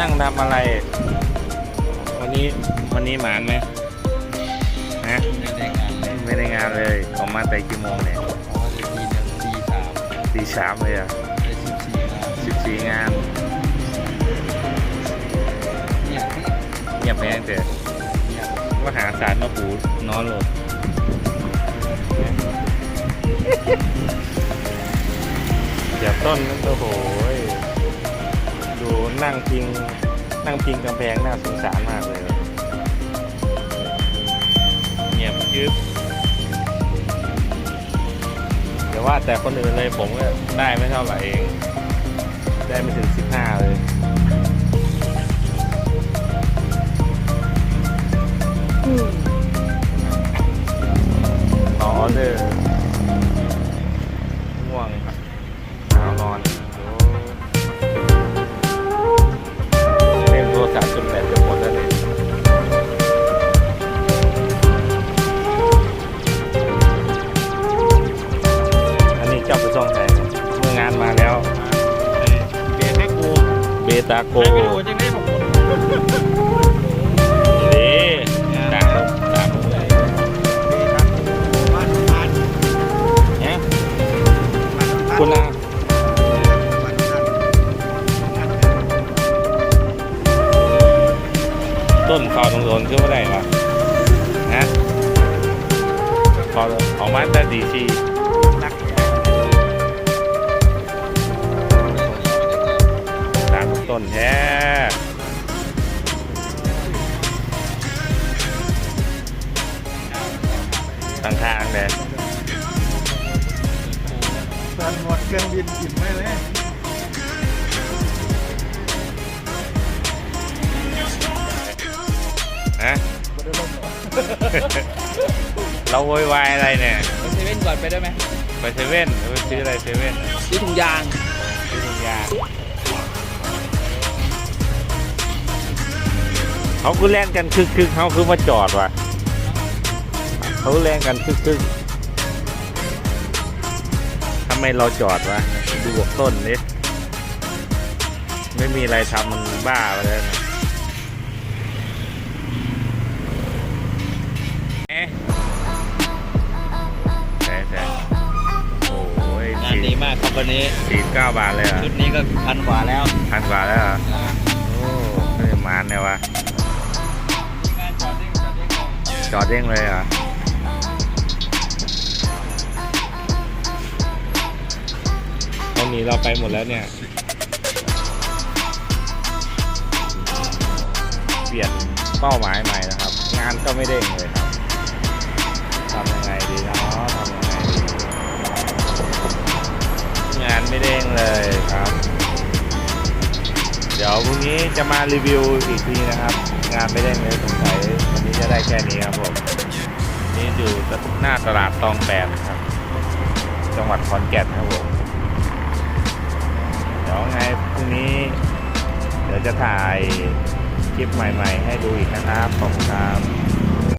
นั่งทำอะไร วันนี้วันนี้หมานไหมฮะไม่ได้งานเลยไม่ได้งานเลยออกมาแต่กี่โมงเนี่ยอ๋อเดี๋ยวทีเนี่ยตีสามตีสามเลยอะได้สิบสี่งานสิบสี่งานเนี่ยเงียบไปตั้งแต่เนี่ยว่าหาสารมาปูนอนโหลดเดี๋ยวต้นนั่นโอ้โห ยดูนั่งพิงนั่งพิงกำแพงน่าสงสารมากเลยเงียบยึบเดี๋ยวว่าแต่คนอื่นเลยผมก็ได้ไม่เท่าไหร่เอง ได้ไม่ถึงสิบห้าเลย เบตาโกให้ไม่รู้จังได้ผมหมดดีตามลูกตามลูกเลยบ้านบ้านเนี่ยคุณอาต้นเขาตรงโดนขึ้นมาได้ปะฮะพอออกมาแต่ดีที ตามต้นแท้ทางทางเลยตอนหมดเครื่องบินกินไม่เลยฮะเราโวยวายอะไรเนี่ย ไปเซเว่นก่อนไปได้ไหมไปเซเว่นไปซื้ออะไรเซเว่นซื้อถุงยางซื้อถุงยาง เขาคือแล่นกันคึกคึกๆเขาคือมาจอดว่ะเขาแล่นกันคึกคึกๆทำไมเราจอดวะดูบวกต้นนี้ไม่มีอะไรทำมันบ้าไปแล้วนะเอ๊ะแสแสโอ้ยงานดีมากครับวันนี้สี่เก้าบาทเลยเหรอะชุดนี้ก็พันกว่าแล้ว พันกว่าแล้วเหรอโอ้ไม่ได้มานเนี่ยวะ จอดเด้งเลยเหรอะเขาหนีเราไปหมดแล้วเนี่ยเปลี่ยนเป้าหมายใหม่นะครับ งานก็ไม่เด้งเลยครับ ยวพรุ่งนี้จะมารีวิวอีกทีนะครับ งานไม่ได้เลยสงสัยวันนี้จะได้แค่นี้ครับผม นี่อยู่หน้าตลาดตองแปดครับ จังหวัดขอนแก่นครับผม เดี๋ยวไงพรุ่งนี้ เดี๋ยวจะถ่ายคลิปใหม่ ๆ ให้ดูอีกนะครับ ขอบคุณครับ